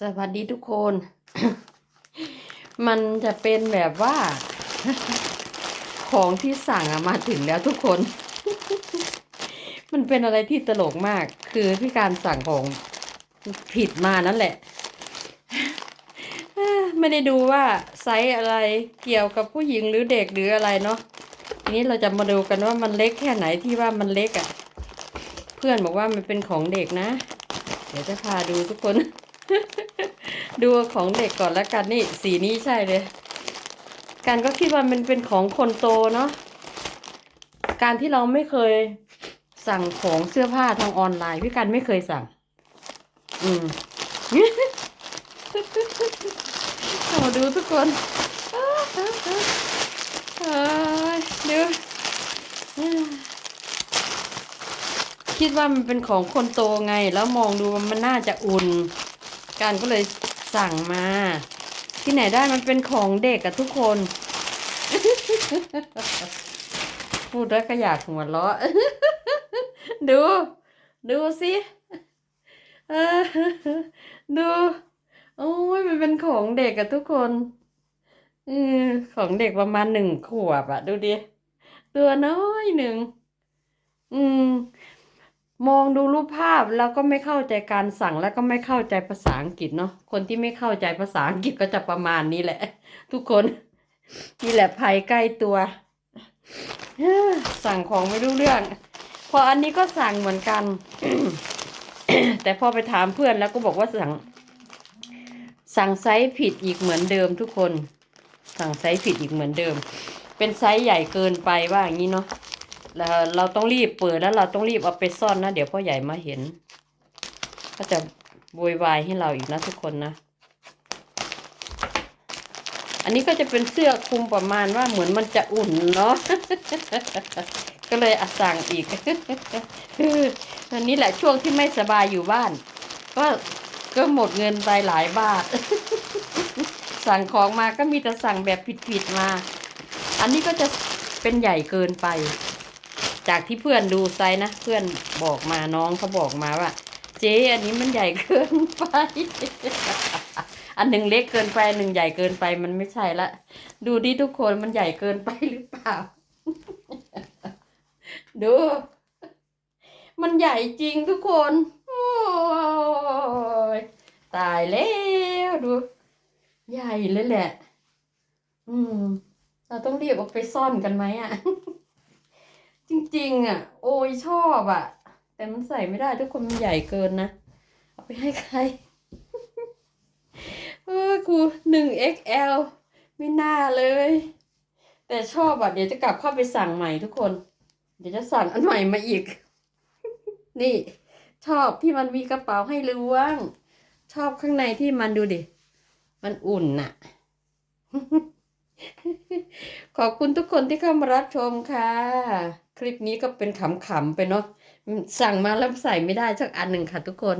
สวัสดีทุกคน มันจะเป็นแบบว่า ของที่สั่งมาถึงแล้วทุกคน มันเป็นอะไรที่ตลกมาก คือพี่การสั่งของผิดมานั่นแหละ ไม่ได้ดูว่าไซส์อะไรเกี่ยวกับผู้หญิงหรือเด็กหรืออะไรเนาะทีนี้เราจะมาดูกันว่ามันเล็กแค่ไหนที่ว่ามันเล็กอะ่ะ เพื่อนบอกว่ามันเป็นของเด็กนะ เดี๋ยวจะพาดูทุกคน ดูของเด็กก่อนแล้วกันนี่สีนี้ใช่เลย การก็คิดว่ามันเป็นของคนโตเนาะการที่เราไม่เคยสั่งของเสื้อผ้าทางออนไลน์พี่กันไม่เคยสั่ง อืมโอ้ดูทุกคนดูคิดว่ามันเป็นของคนโตไง แล้วมองดูมันน่าจะอุ่น การก็เลยสั่งมา ที่ไหนได้มันเป็นของเด็กอะทุกคน พูดแล้วก็อยากหัวเราะดู ดูสิดูโอ้ยมันเป็นของเด็กอะทุกคนอของเด็กประมาณหนึ่งขวบอะดูดิ ตัวน้อยหนึ่ง อืม มองดูรูปภาพแล้วก็ไม่เข้าใจการสั่งแล้วก็ไม่เข้าใจภาษาอังกฤษเนาะคนที่ไม่เข้าใจภาษาอังกฤษก็จะประมาณนี้แหละ ทุกคนนี่แหละภัยใกล้ตัว สั่งของไม่รู้เรื่อง พออันนี้ก็สั่งเหมือนกัน แต่พอไปถามเพื่อนแล้วก็บอกว่าสั่ง สั่งไซส์ผิดอีกเหมือนเดิมทุกคน สั่งไซส์ผิดอีกเหมือนเดิม เป็นไซส์ใหญ่เกินไปว่าอย่างนี้เนาะ แล้วเราต้องรีบเปิดแล้วเราต้องรีบเอาไปซ่อนนะ เดี๋ยวพ่อใหญ่มาเห็น ก็จะโวยวายให้เราอีกนะทุกคนนะ อันนี้ก็จะเป็นเสื้อคลุมประมาณว่าเหมือนมันจะอุ่นเนาะ ก็เลยอะสั่งอีกอันนี้แหละช่วงที่ไม่สบายอยู่บ้าน ก็ก็หมดเงินไปหลายบาท สั่งของมาก็มีแต่สั่งแบบผิดๆมา อันนี้ก็จะเป็นใหญ่เกินไป จากที่เพื่อนดูไซส์นะ เพื่อนบอกมาน้องเขาบอกมาว่า เจ๊อันนี้มันใหญ่เกินไป อันหนึ่งเล็กเกินไปหนึ่งใหญ่เกินไปมันไม่ใช่ละ ดูดิทุกคนมันใหญ่เกินไปหรือเปล่า ดู มันใหญ่จริงทุกคน โอ้ยตายแล้วดู ใหญ่เลยแหละ อืม เราต้องรีบเอาไปซ่อนกันไหมอะ จริงอะ โอ้ยชอบอะ แต่มันใส่ไม่ได้ทุกคนมันใหญ่เกินนะ เอาไปให้ใคร เออครูหนึ่ง XL ไม่น่าเลย แต่ชอบอะ เดี๋ยวจะกลับเข้าไปสั่งใหม่ทุกคน เดี๋ยวจะสั่งอันใหม่มาอีก นี่ ชอบที่มันมีกระเป๋าให้ล้วง ชอบข้างในที่มันดูดิ มันอุ่นน่ะขอบคุณทุกคนที่เข้ามารับชมค่ะ คลิปนี้ก็เป็นขำๆไปเนาะสั่งมาแล้วใส่ไม่ได้สักอันหนึ่งค่ะทุกคน